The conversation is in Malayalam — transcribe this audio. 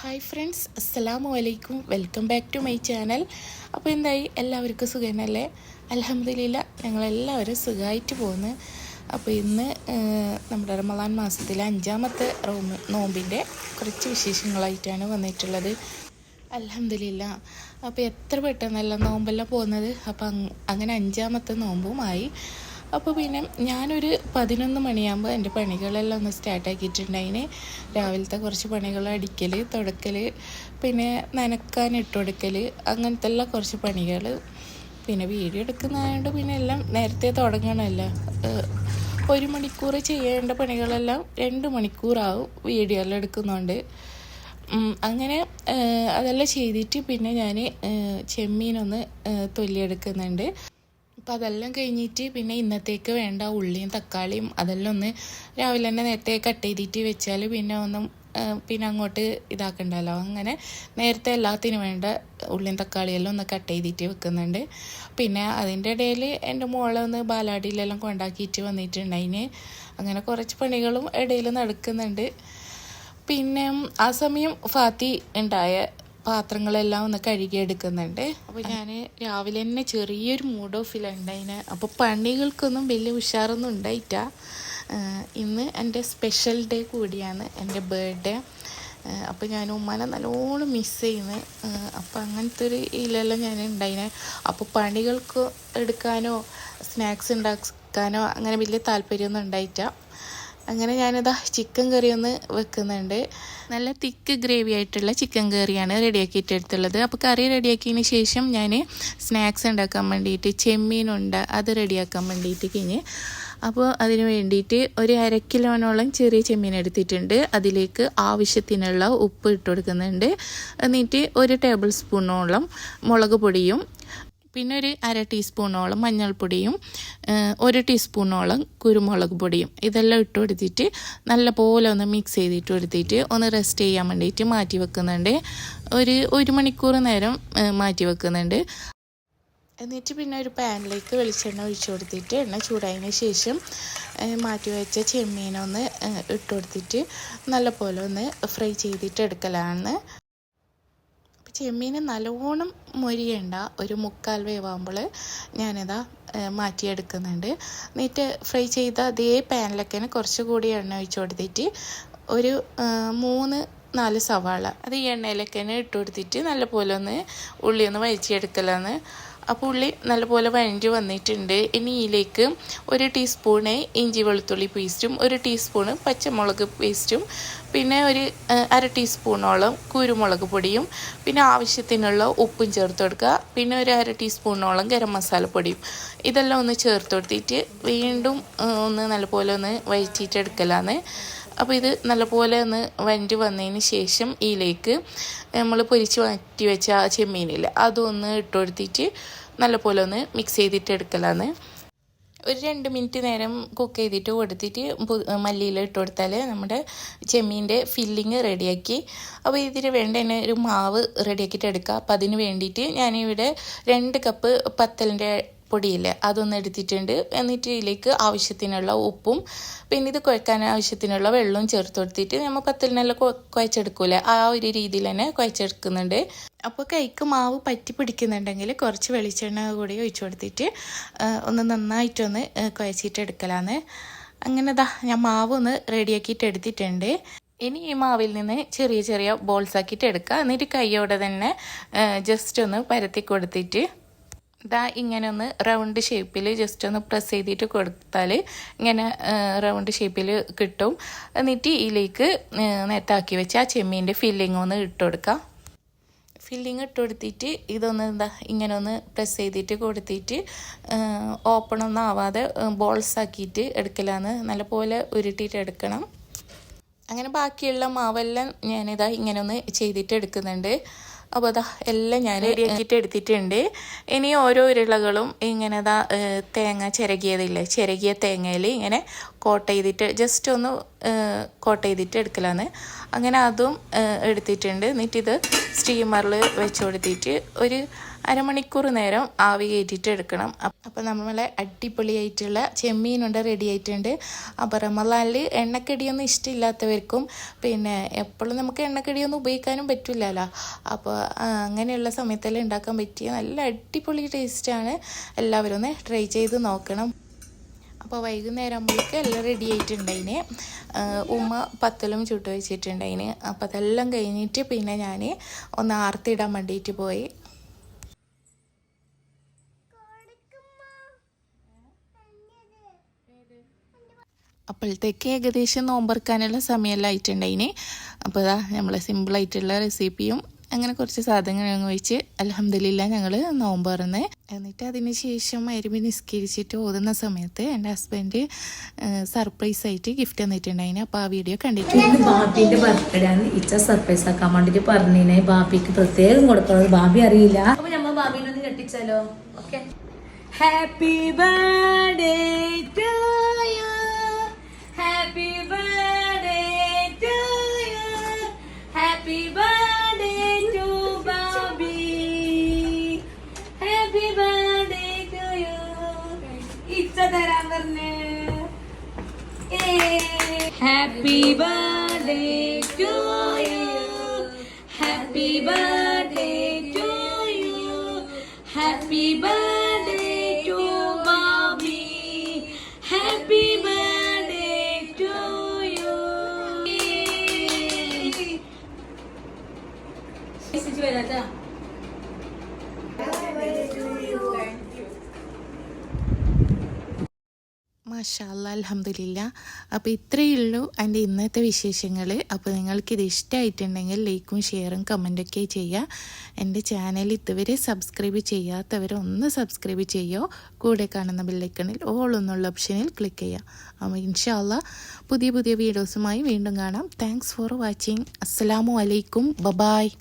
ഹായ് ഫ്രണ്ട്സ് അസ്സലാമു അലൈക്കും welcome back to my channel അപ്പോൾ എന്തായി? എല്ലാവർക്കും സുഖനല്ലേ അലഹമ്മദില്ല ഞങ്ങളെല്ലാവരും സുഖമായിട്ട് പോകുന്നു അപ്പോൾ ഇന്ന് നമ്മുടെ റമദാൻ മാസത്തിലെ അഞ്ചാമത്തെ റോമ നോമ്പിന്റെ കുറച്ച് വിശേഷങ്ങളായിട്ടാണ് വന്നിട്ടുള്ളത്. അലഹമ്മദില്ല അപ്പോൾ എത്ര പെട്ടെന്നല്ല നോമ്പെല്ലാം പോകുന്നത്? അപ്പോൾ അങ്ങനെ അഞ്ചാമത്തെ നോമ്പുമായി അപ്പോൾ പിന്നെ ഞാനൊരു പതിനൊന്ന് മണിയാകുമ്പോൾ എന്റെ പണികളെല്ലാം ഒന്ന് സ്റ്റാർട്ടാക്കിയിട്ടുണ്ടായിന് രാവിലത്തെ കുറച്ച് പണികൾ അടിക്കൽ തുടക്കൽ പിന്നെ നനക്കാൻ ഇട്ടുകൊടുക്കൽ അങ്ങനത്തെ എല്ലാം കുറച്ച് പണികൾ പിന്നെ വീഡിയോ എടുക്കുന്നതായതുകൊണ്ട് പിന്നെ എല്ലാം നേരത്തെ തുടങ്ങണമല്ലോ ഒരു മണിക്കൂർ ചെയ്യേണ്ട പണികളെല്ലാം രണ്ട് മണിക്കൂറാവും വീഡിയോ എല്ലാം എടുക്കുന്നതുകൊണ്ട് അങ്ങനെ അതെല്ലാം ചെയ്തിട്ട് പിന്നെ ഞാൻ ചെമ്മീനൊന്ന് തൊല്ലിയെടുക്കുന്നുണ്ട് അപ്പോൾ അതെല്ലാം കഴിഞ്ഞിട്ട് പിന്നെ ഇന്നത്തേക്ക് വേണ്ട ഉള്ളിയും തക്കാളിയും അതെല്ലാം ഒന്ന് രാവിലെ തന്നെ നേരത്തെ കട്ട് ചെയ്തിട്ട് വെച്ചാൽ പിന്നെ ഒന്നും പിന്നെ അങ്ങോട്ട് ഇതാക്കണ്ടല്ലോ. അങ്ങനെ നേരത്തെ എല്ലാത്തിനും വേണ്ട ഉള്ളിയും തക്കാളിയെല്ലാം ഒന്ന് കട്ട് ചെയ്തിട്ട് വെക്കുന്നുണ്ട്. പിന്നെ അതിന്റെ ഇടയിൽ എന്റെ മോളെ ഒന്ന് ബാലാടിയിലെല്ലാം കൊണ്ടാക്കിയിട്ട് വന്നിട്ടുണ്ട് അതിന് അങ്ങനെ കുറച്ച് പണികളും ഇടയിൽ നടക്കുന്നുണ്ട്. പിന്നെ ആ സമയം ഫാത്തി ഉണ്ടായ പാത്രങ്ങളെല്ലാം ഒന്ന് കഴുകിയെടുക്കുന്നുണ്ട്. അപ്പോൾ ഞാൻ രാവിലെ തന്നെ ചെറിയൊരു മൂഡ് ഓഫിലുണ്ടായിന് അപ്പോൾ പണികൾക്കൊന്നും വലിയ ഉഷാറൊന്നും ഉണ്ടായിട്ട ഇന്ന് എന്റെ സ്പെഷ്യൽ ഡേ കൂടിയാണ് എന്റെ ബർത്ത്ഡേ അപ്പോൾ ഞാൻ ഉമ്മാനെ നല്ലോണം മിസ് ചെയ്യുന്നു. അപ്പോൾ അങ്ങനത്തെ ഒരു ഇതിലെല്ലാം ഞാൻ ഉണ്ടായിനെ. അപ്പോൾ പണികൾക്ക് എടുക്കാനോ സ്നാക്സ് ഉണ്ടാക്കാനോ അങ്ങനെ വലിയ താല്പര്യമൊന്നും ഉണ്ടായിട്ട അങ്ങനെ ഞാനിതാ ചിക്കൻ കറി ഒന്ന് വെക്കുന്നുണ്ട്. നല്ല തിക്ക് ഗ്രേവി ആയിട്ടുള്ള ചിക്കൻ കറിയാണ് റെഡിയാക്കിയിട്ട് എടുത്തുള്ളത്. അപ്പോൾ കറി റെഡിയാക്കിയതിന് ശേഷം ഞാൻ സ്നാക്സ് ഉണ്ടാക്കാൻ വേണ്ടിയിട്ട് ചെമ്മീനുണ്ട് അത് റെഡിയാക്കാൻ വേണ്ടിയിട്ട് കഴിഞ്ഞ് അപ്പോൾ അതിന് വേണ്ടിയിട്ട് ഒരു അര കിലോനോളം ചെറിയ ചെമ്മീൻ എടുത്തിട്ടുണ്ട്. അതിലേക്ക് ആവശ്യത്തിനുള്ള ഉപ്പ് ഇട്ട് കൊടുക്കുന്നുണ്ട്. എന്നിട്ട് ഒരു ടേബിൾ സ്പൂണോളം മുളക് പൊടിയും പിന്നെ ഒരു അര ടീസ്പൂണോളം മഞ്ഞൾപ്പൊടിയും ഒരു ടീസ്പൂണോളം കുരുമുളക് പൊടിയും ഇതെല്ലാം ഇട്ട് കൊടുത്തിട്ട് നല്ലപോലെ ഒന്ന് മിക്സ് ചെയ്തിട്ട് കൊടുത്തിട്ട് ഒന്ന് റെസ്റ്റ് ചെയ്യാൻ വേണ്ടിയിട്ട് മാറ്റി വെക്കുന്നുണ്ട്. ഒരു ഒരു മണിക്കൂർ നേരം മാറ്റി വെക്കുന്നുണ്ട്. എന്നിട്ട് പിന്നെ ഒരു പാനിലേക്ക് വെളിച്ചെണ്ണ ഒഴിച്ചു കൊടുത്തിട്ട് എണ്ണ ചൂടായതിന് ശേഷം മാറ്റി വെച്ച ചെമ്മീനൊന്ന് ഇട്ട് കൊടുത്തിട്ട് നല്ലപോലെ ഒന്ന് ഫ്രൈ ചെയ്തിട്ട് എടുക്കലാണ്. ചെമ്മീൻ നല്ലോണം മൊരിയണ്ട ഒരു മുക്കാൽ വേവാകുമ്പോൾ ഞാനിതാ മാറ്റിയെടുക്കുന്നുണ്ട്. എന്നിട്ട് ഫ്രൈ ചെയ്ത അതേ പാനിലൊക്കെ കുറച്ചുകൂടി എണ്ണ ഒഴിച്ചു കൊടുത്തിട്ട് ഒരു മൂന്ന് നാല് സവാള അത് ഈ എണ്ണയിലൊക്കെ ഇട്ട് കൊടുത്തിട്ട് നല്ലപോലെ ഒന്ന് ഉള്ളി ഒന്ന് വഴിച്ചെടുക്കലാണ് അപ്പോൾ ഉള്ളി നല്ലപോലെ വഴഞ്ഞ് വന്നിട്ടുണ്ട്. ഇനി ഇതിലേക്ക് ഒരു ടീസ്പൂണ് ഇഞ്ചി വെളുത്തുള്ളി പേസ്റ്റും ഒരു ടീസ്പൂണ് പച്ചമുളക് പേസ്റ്റും പിന്നെ ഒരു അര ടീസ്പൂണോളം കുരുമുളക് പൊടിയും പിന്നെ ആവശ്യത്തിനുള്ള ഉപ്പും ചേർത്ത് കൊടുക്കുക. പിന്നെ ഒരു അര ടീസ്പൂണോളം ഗരം മസാലപ്പൊടിയും ഇതെല്ലാം ഒന്ന് ചേർത്ത് കൊടുത്തിട്ട് വീണ്ടും ഒന്ന് നല്ലപോലെ ഒന്ന് വഴറ്റിയിട്ട് എടുക്കലാണ് അപ്പോൾ ഇത് നല്ലപോലെ ഒന്ന് വണ്ടി വന്നതിന് ശേഷം ഇതിലേക്ക് നമ്മൾ പൊരിച്ച് മാറ്റി വെച്ച ആ ചെമ്മീനില്ല അതൊന്ന് ഇട്ട് കൊടുത്തിട്ട് നല്ലപോലെ ഒന്ന് മിക്സ് ചെയ്തിട്ട് എടുക്കലാണ്. ഒരു രണ്ട് മിനിറ്റ് നേരം കുക്ക് ചെയ്തിട്ട് കൊടുത്തിട്ട് മല്ലിയിൽ ഇട്ട് കൊടുത്താൽ നമ്മുടെ ചെമ്മീന്റെ ഫില്ലിങ് റെഡിയാക്കി അപ്പോൾ ഇതിന് വേണ്ട തന്നെ ഒരു മാവ് റെഡിയാക്കിയിട്ട് എടുക്കുക അപ്പോൾ അതിന് വേണ്ടിയിട്ട് ഞാനിവിടെ രണ്ട് കപ്പ് പത്തലിന്റെ പൊടിയില്ലേ അതൊന്ന് എടുത്തിട്ടുണ്ട്. എന്നിട്ട് ഇതിലേക്ക് ആവശ്യത്തിനുള്ള ഉപ്പും പിന്നെ ഇത് കുഴക്കാൻ ആവശ്യത്തിനുള്ള വെള്ളവും ചേർത്ത് കൊടുത്തിട്ട് നമ്മൾ പത്തലിനെല്ലാം കുഴച്ചെടുക്കൂലേ ആ ഒരു രീതിയിൽ തന്നെ കുഴച്ചെടുക്കുന്നുണ്ട്. അപ്പോൾ കൈക്ക് മാവ് പറ്റി പിടിക്കുന്നുണ്ടെങ്കിൽ കുറച്ച് വെളിച്ചെണ്ണ കൂടി ഒഴിച്ചു കൊടുത്തിട്ട് ഒന്ന് നന്നായിട്ടൊന്ന് കുഴച്ചിട്ട് എടുക്കലാന്ന് അങ്ങനെ ദാ ഞാൻ മാവ് ഒന്ന് റെഡിയാക്കിയിട്ട് എടുത്തിട്ടുണ്ട്. ഇനി ഈ മാവിൽ നിന്ന് ചെറിയ ചെറിയ ബോൾസ് ആക്കിയിട്ട് എടുക്കുക എന്നിട്ട് കൈയോടെ തന്നെ ജസ്റ്റ് ഒന്ന് പരത്തി കൊടുത്തിട്ട് ഇതാ ഇങ്ങനെ ഒന്ന് റൗണ്ട് ഷേപ്പിൽ ജസ്റ്റ് ഒന്ന് പ്രസ് ചെയ്തിട്ട് കൊടുത്താൽ ഇങ്ങനെ റൗണ്ട് ഷേപ്പിൽ കിട്ടും. എന്നിട്ട് ഇതിലേക്ക് നെറ്റാക്കി വെച്ച് ആ ചെമ്മീന്റെ ഫില്ലിംഗ് ഒന്ന് ഇട്ട് കൊടുക്കാം. ഫില്ലിങ് ഇട്ട് കൊടുത്തിട്ട് ഇതൊന്ന് എന്താ ഇങ്ങനെ ഒന്ന് പ്രസ് ചെയ്തിട്ട് കൊടുത്തിട്ട് ഓപ്പൺ ഒന്നും ആവാതെ ബോൾസ് ആക്കിയിട്ട് എടുക്കലാന്ന് നല്ലപോലെ ഉരുട്ടിയിട്ട് എടുക്കണം. അങ്ങനെ ബാക്കിയുള്ള മാവെല്ലാം ഞാനിതാ ഇങ്ങനെ ഒന്ന് ചെയ്തിട്ട് എടുക്കുന്നുണ്ട്. അപ്പോൾ അതാ എല്ലാം ഞാൻ റെഡിയാക്കിയിട്ട് എടുത്തിട്ടുണ്ട്. ഇനി ഓരോ ഉരുളകളും ഇങ്ങനെ ഇതാ തേങ്ങ ചിരകിയതില്ലേ ചിരകിയ തേങ്ങയിൽ ഇങ്ങനെ കോട്ട് ചെയ്തിട്ട് ജസ്റ്റ് ഒന്ന് കോട്ട ചെയ്തിട്ട് എടുക്കലാണ്. അങ്ങനെ അതും എടുത്തിട്ടുണ്ട്. എന്നിട്ടിത് സ്റ്റീമറിൽ വെച്ച് കൊടുത്തിട്ട് ഒരു അരമണിക്കൂർ നേരം ആവി കയറ്റിയിട്ട് എടുക്കണം അപ്പോൾ നമ്മളെ അടിപൊളിയായിട്ടുള്ള ചെമ്മീനുണ്ട് റെഡി ആയിട്ടുണ്ട്. അപ്പോൾ റമലാലിൽ എണ്ണക്കടിയൊന്നും ഇഷ്ടമില്ലാത്തവർക്കും പിന്നെ എപ്പോഴും നമുക്ക് എണ്ണക്കടിയൊന്നും ഉപയോഗിക്കാനും പറ്റില്ലല്ലോ അപ്പോൾ അങ്ങനെയുള്ള സമയത്തെല്ലാം ഉണ്ടാക്കാൻ പറ്റിയ നല്ല അടിപൊളി ടേസ്റ്റാണ്. എല്ലാവരും ഒന്ന് ട്രൈ ചെയ്ത് നോക്കണം. അപ്പോൾ വൈകുന്നേരം ആകുമ്പോഴേക്ക് എല്ലാം റെഡി ആയിട്ടുണ്ടതിന് ഉമ്മ പത്തലും ചുട്ടു വെച്ചിട്ടുണ്ടതിന് അപ്പോൾ അതെല്ലാം കഴിഞ്ഞിട്ട് പിന്നെ ഞാൻ ഒന്ന് ആർത്തിടാൻ വേണ്ടിയിട്ട് പോയി. അപ്പോഴത്തേക്ക് ഏകദേശം നോമ്പറക്കാനുള്ള സമയമെല്ലാം ആയിട്ടുണ്ടായിന്. അപ്പോൾ ഇതാ നമ്മൾ സിമ്പിളായിട്ടുള്ള റെസിപ്പിയും അങ്ങനെ കുറച്ച് സാധനങ്ങൾ വെച്ച് അലഹമില്ല ഞങ്ങൾ നോമ്പ് തുറന്ന് എന്നിട്ട് അതിന് ശേഷം അരുമി നിസ്കരിച്ചിട്ട് ഓതുന്ന സമയത്ത് എന്റെ ഹസ്ബൻഡ് സർപ്രൈസ് ആയിട്ട് ഗിഫ്റ്റ് തന്നിട്ടുണ്ടായിന്. അപ്പോൾ ആ വീഡിയോ കണ്ടിട്ട് ബാബിന്റെ ബർത്ത്ഡേ ആണ്. ഇച്ച സർപ്രൈസ് ആക്കാൻ വേണ്ടിയിട്ട് പറഞ്ഞിനെ. ബാബിക്ക് പ്രത്യേകം കൊടുക്കുന്നത് ബാബി അറിയില്ല. അപ്പോൾ നമ്മ ബാബിനെ ഒന്ന് കെട്ടിച്ചാലോ ഓക്കെ ഹാപ്പി ബർത്ത്ഡേ ടു ഇച്ച തരാൻ പറഞ്ഞേ Happy birthday to you. Happy birthday to you. മാഷാല്ല അലഹമില്ല അപ്പോൾ ഇത്രയേ ഉള്ളൂ എന്റെ ഇന്നത്തെ വിശേഷങ്ങൾ അപ്പോൾ നിങ്ങൾക്ക് ഇത് ഇഷ്ടമായിട്ടുണ്ടെങ്കിൽ ലൈക്കും ഷെയറും കമന്റൊക്കെ ചെയ്യുക. എന്റെ ചാനൽ ഇതുവരെ സബ്സ്ക്രൈബ് ചെയ്യാത്തവർ ഒന്ന് സബ്സ്ക്രൈബ് ചെയ്യുക. കൂടെ കാണുന്ന ബില്ലൈക്കണിൽ ഓൾ എന്നുള്ള ഓപ്ഷനിൽ ക്ലിക്ക് ചെയ്യുക. അപ്പോൾ ഇൻഷാല്ല പുതിയ പുതിയ വീഡിയോസുമായി വീണ്ടും കാണാം. താങ്ക്സ് ഫോർ വാച്ചിങ് അസ്സലാമു അലൈക്കും. ബബായ്